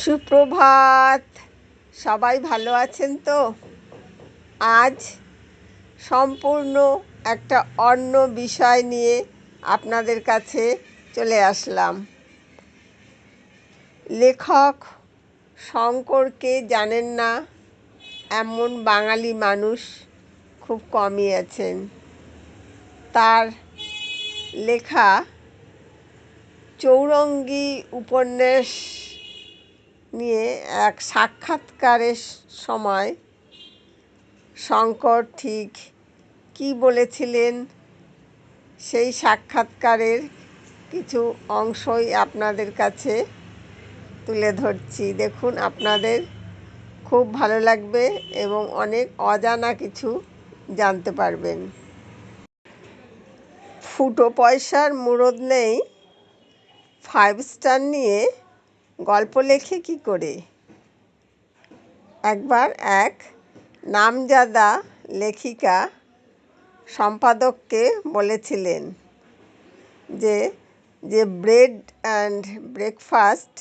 সুপ্রভাত। সবাই ভালো আছেন তো? আজ সম্পূর্ণ একটা অন্য বিষয় নিয়ে আপনাদের কাছে চলে আসলাম। লেখক শঙ্করকে জানেন না, এমন বাঙালি মানুষ খুব কমই আছেন। তার লেখা চৌরঙ্গী উপন্যাস নিয়ে এক সাক্ষাৎকারের সময় শঙ্কর ঠিক কী বলেছিলেন? সেই সাক্ষাৎকারের কিছু অংশই আপনাদের কাছে তুলে ধরছি। দেখুন, আপনাদের খুব ভালো লাগবে এবং অনেক অজানা কিছু জানতে পারবেন। ফুটো পয়সার মুরদ নেই। ফাইভ স্টার নিয়ে গল্প লেখে কি করে? একবার এক নামজাদা লেখিকা সম্পাদককে বলেছিলেন যে যে ব্রেড অ্যান্ড ব্রেকফাস্ট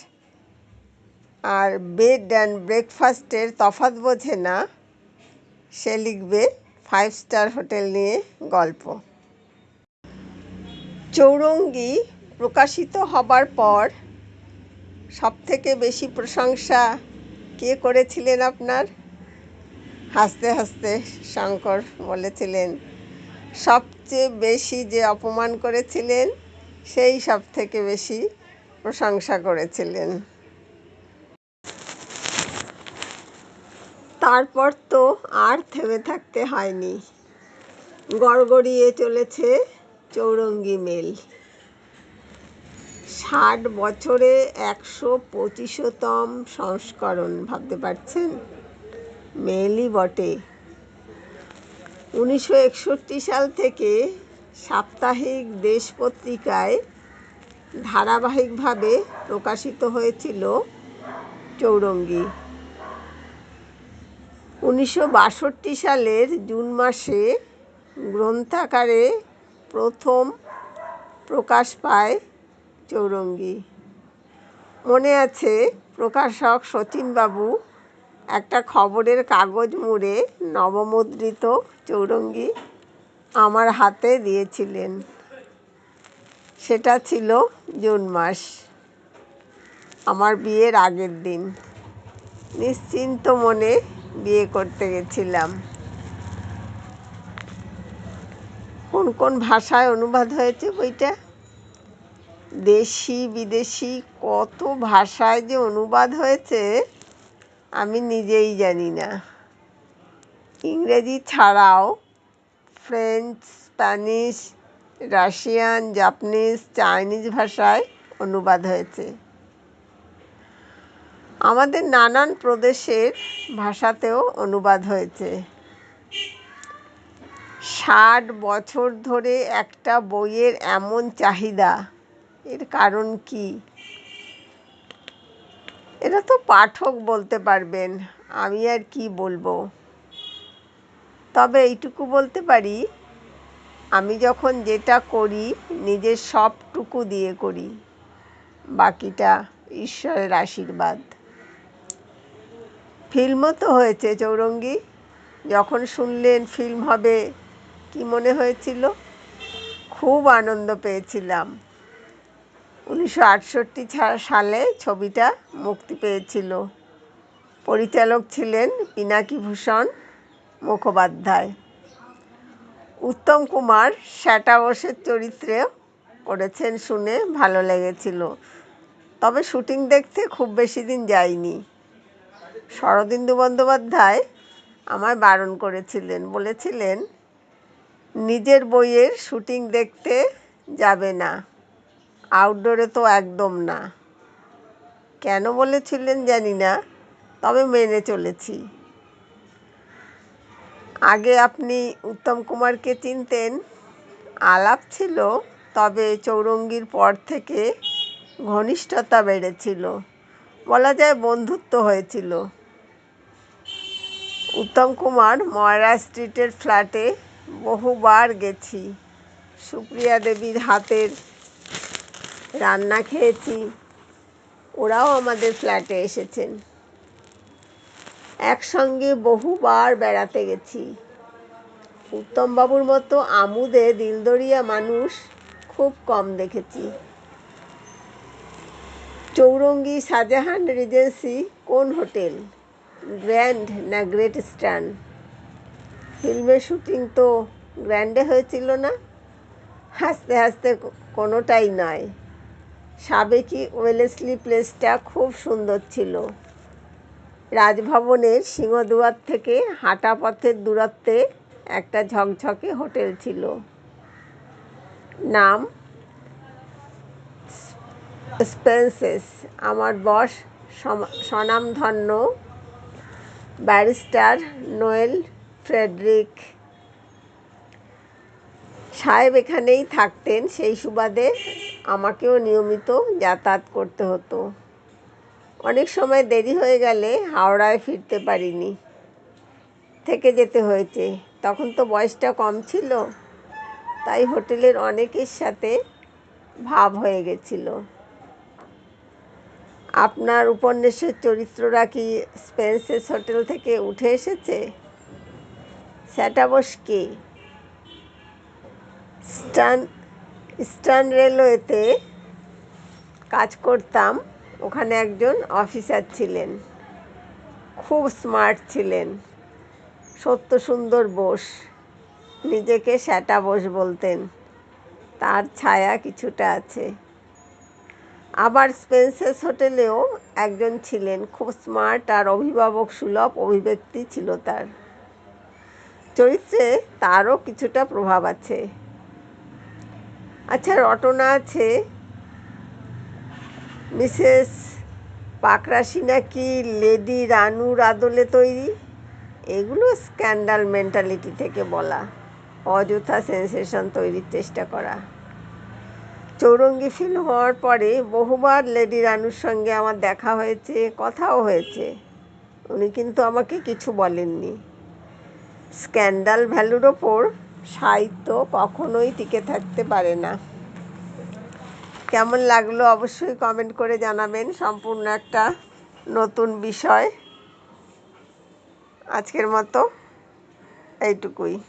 আর বেড অ্যান্ড ব্রেকফাস্টের তফাৎ বোঝে না, সে লিখবে ফাইভ স্টার হোটেল নিয়ে গল্প। চৌরঙ্গি প্রকাশিত হবার পর সবথেকে বেশি প্রশংসা কে করেছিলেন আপনার? হাসতে হাসতে শঙ্কর বলেছিলেন, সবচেয়ে বেশি যে অপমান করেছিলেন, সেই সব থেকে বেশি প্রশংসা করেছিলেন। তারপর তো আর থেমে থাকতে হয়নি। গড়গড়িয়ে চলেছে চৌরঙ্গি মেল। ষাট বছরে একশো পঁচিশতম সংস্করণ, ভাবতে পারছেন? মেলই বটে। উনিশশো একষট্টি সাল থেকে সাপ্তাহিক দেশ পত্রিকায় ধারাবাহিকভাবে প্রকাশিত হয়েছিল চৌরঙ্গি। উনিশশো বাষট্টি সালের জুন মাসে গ্রন্থাকারে প্রথম প্রকাশ পায় চৌরঙ্গি। মনে আছে প্রকাশক শচীনবাবু একটা খবরের কাগজ মুড়ে নবমুদ্রিত চৌরঙ্গি আমার হাতে দিয়েছিলেন। সেটা ছিল জুন মাস, আমার বিয়ের আগের দিন। নিশ্চিন্ত মনে বিয়ে করতে গেছিলাম। কোন কোন ভাষায় অনুবাদ হয়েছে বইটা? দেশি বিদেশি কত ভাষায় যে অনুবাদ হয়েছে, আমি নিজেই জানি না। ইংরেজি ছাড়াও French, Spanish, Russian, Japanese, Chinese ভাষায় অনুবাদ হয়েছে। আমাদের নানান প্রদেশের ভাষাতেও অনুবাদ হয়েছে। ষাট বছর ধরে একটা বইয়ের এমন চাহিদা এর কারণ কি? এটা তো পাঠক বলতে পারবেন, আমি আর কি বলব? তবে এইটুকু বলতে পারি, আমি যখন যেটা করি, নিজের সবটুকু দিয়ে করি, বাকিটা ঈশ্বরের আশীর্বাদ। ফিল্মও তো হয়েছে চৌরঙ্গি যখন শুনলেন ফিল্ম হবে, কি মনে হয়েছিল? খুব আনন্দ পেয়েছিলাম। উনিশশো আটষট্টি সালে ছবিটা মুক্তি পেয়েছিল। পরিচালক ছিলেন পিনাকি ভূষণ মুখোপাধ্যায়। উত্তম কুমার শ্যাটা বোসের চরিত্রে করেছেন শুনে ভালো লেগেছিল। তবে শুটিং দেখতে খুব বেশি দিন যায়নি। শরদিন্দু বন্দ্যোপাধ্যায় আমায় বারণ করেছিলেন, বলেছিলেন, নিজের বইয়ের শুটিং দেখতে যাবে না। আউটডোরে তো একদম না। কেন বলেছিলেন জানি না, তবে মেনে চলেছি। আগে আপনি উত্তম কুমারকে চিনতেন, আলাপ ছিল, তবে চৌরঙ্গির পর থেকে ঘনিষ্ঠতা বেড়েছিল, বলা যায় বন্ধুত্ব হয়েছিল। উত্তম কুমার ময়রা স্ট্রিটের ফ্ল্যাটে বহুবার গেছি, সুপ্রিয়া দেবীর হাতের রান্না খেয়েছি। ওরাও আমাদের ফ্ল্যাটে এসেছেন। একসঙ্গে বহুবার বেড়াতে গেছি। উত্তমবাবুর মতো আমুদে দিলদরিয়া মানুষ খুব কম দেখেছি। চৌরঙ্গি শাহজাহান রিজেন্সি কোন হোটেল? গ্র্যান্ড না গ্রেট স্ট্যান্ড ফিল্মের শুটিং তো গ্র্যান্ডে হয়েছিল না? হাসতে হাসতে কোনোটাই নয়। সাবেকি ওয়েলেসলি প্লেসটা খুব সুন্দর ছিল। রাজভবনের সিংহদুয়ার থেকে হাঁটা পথের দূরত্বে একটা ঝকঝকে হোটেল ছিল। নাম স্পেন্সেস। আমার বস স্বনামধন্য ব্যারিস্টার নোয়েল ফ্রেডরিক। সাহেব এখানেই থাকতেন সেই সুবাদে আমাকেও নিয়মিত যাতায়াত করতে হতো। অনেক সময় দেরি হয়ে গেলে হাওড়ায় ফিরতে পারিনি। থেকে যেতে হয়েছে। তখন তো বয়সটা কম ছিল, তাই হোটেলের অনেকের সাথে ভাব হয়ে গেছিল। আপনার উপন্যাসের চরিত্ররা কি স্পেন্সেস হোটেল থেকে উঠে এসেছে? স্যাটাবস কে? স্টার্ন ইস্টার্ন রেলওয়েতে কাজ করতাম। ওখানে একজন অফিসার ছিলেন। খুব স্মার্ট ছিলেন। সত্য সুন্দর বোস। নিজেকে স্যাটা বোস বলতেন। তার ছায়া কিছুটা আছে। আবার স্পেন্সেস হোটেলেও একজন ছিলেন। খুব স্মার্ট আর অভিভাবক সুলভ অভিব্যক্তি ছিল তার। চরিত্রে তারও কিছুটা প্রভাব আছে। আচ্ছা রটনা আছে। মিসেস পাকরাশি নাকি লেডি রানুর আদলে তৈরি? এগুলো স্ক্যান্ডাল মেন্টালিটি থেকে বলা। অযথা সেন্সেশন তৈরির চেষ্টা করা। চৌরঙ্গি ফিল্ম হওয়ার পরে বহুবার লেডি রানুর সঙ্গে আমার দেখা হয়েছে, কথাও হয়েছে। উনি কিন্তু আমাকে কিছু বলেননি। স্ক্যান্ডাল ভ্যালুর ওপর সাহিত্য কখনোই টিকে থাকতে পারে না। কেমন লাগল অবশ্যই কমেন্ট করে জানাবেন। সম্পূর্ণ একটা নতুন বিষয়। আজকের মতো এইটুকুই।